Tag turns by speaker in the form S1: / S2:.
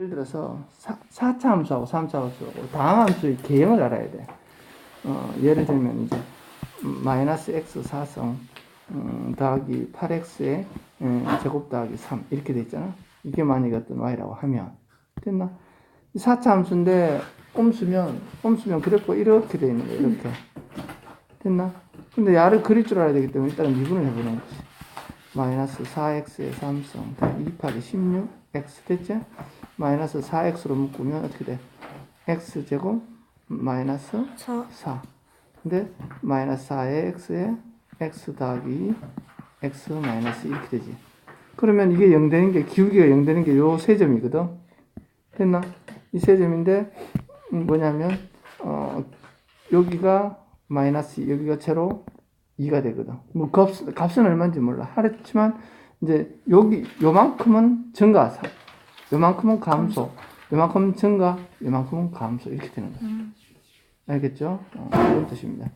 S1: 예를 들어서 4, 4차 함수하고 3차 함수하고 다음 함수의 개형을 알아야 돼. 어, 예를 들면 이제 음, 마이너스 x 4성 음, 더하기 8x의 음, 제곱 더하기 3 이렇게 돼 있잖아. 이게 만약에 어떤 y라고 하면 됐나? 4차 함수인데 옴수면 옴수면 그래프 이렇게 돼 있는 거야 이렇게 됐나? 근데 야를 그릴 줄 알아야 되기 때문에 일단은 미분을 해보는 거지. 마이너스 4x의 3성 더하기 2 파기 16 x 됐지? 마이너스 4x로 묶으면 어떻게 돼? x제곱 마이너스
S2: 4
S1: 4. 근데 마이너스 4의 x에 x 더하기 x 마이너스 이렇게 되지. 그러면 이게 0 되는 게 기울기가 0 되는 게 요 세 점이거든. 됐나? 이 세 점인데 음, 뭐냐면 어 여기가 마이너스 여기가 제로 2가 되거든. 뭐 값, 값은 얼마인지 몰라. 하랬지만 이제 여기 요만큼은 증가, 사- 요만큼은 감소, 요만큼은 증가, 요만큼은 감소 이렇게 되는 거야.
S2: 음.
S1: 알겠죠? 어, 그런 뜻입니다.